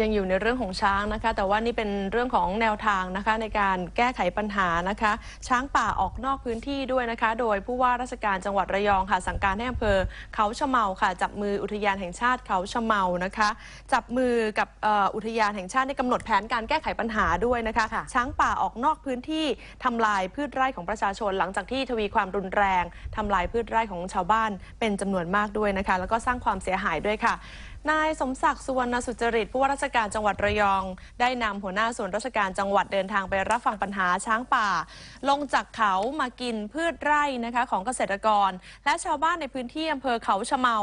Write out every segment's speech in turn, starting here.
ยังอยู่ในเรื่องของช้างนะคะ แต่ว่านี่เป็นเรื่องของแนวทางนะคะ ในการแก้ไขปัญหานะคะ ช้างป่าออกนอกพื้นที่ด้วยนะคะ โดยผู้ว่าราชการจังหวัดระยองค่ะ สั่งการให้อำเภอเขาชะเมาค่ะ จับมืออุทยานแห่งชาติเขาชะเมานะคะ จับมือกับเอ่ออุทยานแห่งชาติในกำหนดแผนการแก้ไขปัญหาด้วยนะคะค่ะช้างป่าออกนอกพื้นที่ทำลายพืชไร่ของประชาชน หลังจากที่ทวีความรุนแรงทำลายพืชไร่ของชาวบ้านเป็นจำนวนมากด้วยนะคะ แล้วก็สร้างความเสียหายด้วยค่ะนายสมศักดิ์สุวรรณสุจริตผู้ว่าราชการจังหวัดระยอง ได้นำหัวหน้าส่วนราชการจังหวัดเดินทางไปรับฟังปัญหาช้างป่า ลงจากเขามากินพืชไร่นะคะของเกษตรกร และชาวบ้านในพื้นที่อำเภอเขาชะเมา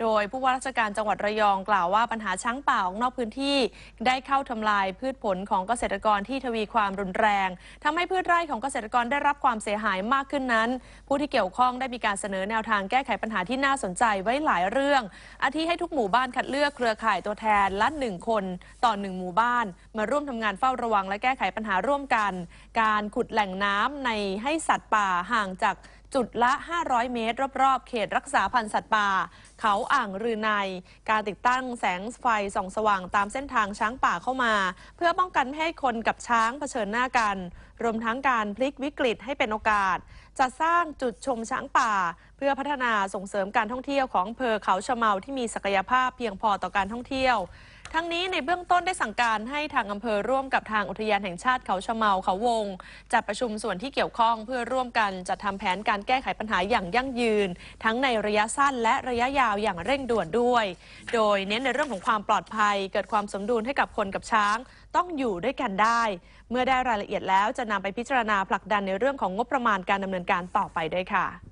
โดยผู้ว่าราชการจังหวัดระยองกล่าวว่าปัญหาช้างป่าออกนอกพื้นที่ ได้เข้าทำลายพืชผลของเกษตรกรที่ทวีความรุนแรงทำให้พืชไร่ของเกษตรกรได้รับความเสียหายมากขึ้นนั้น ผู้ที่เกี่ยวข้องได้มีการเสนอแนวทางแก้ไขปัญหาที่น่าสนใจไว้หลายเรื่อง อาทิให้ทุกหมู่บ้านคัดเลือกเครือข่ายตัวแทนละหนึ่งคนต่อหนึ่งหมู่บ้าน มาร่วมทำงานเฝ้าระวังและแก้ไขปัญหาร่วมกัน การขุดแหล่งน้ำในให้สัตว์ป่าห่างจาก จุดละ 500 เมตร รอบๆ เขตรักษาพันธุ์สัตว์ป่า เขาอ่างรือใน การติดตั้งแสงไฟส่องสว่างตามเส้นทางช้างป่าเข้ามา เพื่อป้องกันไม่ให้คนกับช้างเผชิญหน้ากัน รวมทั้งการพลิกวิกฤตให้เป็นโอกาส จะสร้างจุดชมช้างป่า เพื่อพัฒนาส่งเสริมการท่องเที่ยวของอำเภอเขาชะเมาที่มีศักยภาพเพียงพอต่อการท่องเที่ยว ทั้งนี้ในเบื้องต้นได้สั่งการให้ทางอำเภอร่วมกับทางอุทยานแห่งชาติเขาชะเมาเขาวง จัดประชุมส่วนที่เกี่ยวข้องเพื่อร่วมกันจัดทำแผนการแก้ไขปัญหาอย่างยั่งยืน ทั้งในระยะสั้นและระยะยาวอย่างเร่งด่วนด้วย โดยเน้นในเรื่องของความปลอดภัย เกิดความสมดุลให้กับคนกับช้าง ต้องอยู่ด้วยกันได้ เมื่อได้รายละเอียดแล้วจะนำไปพิจารณาผลักดันในเรื่องของงบประมาณการดำเนินการต่อไปด้วยค่ะ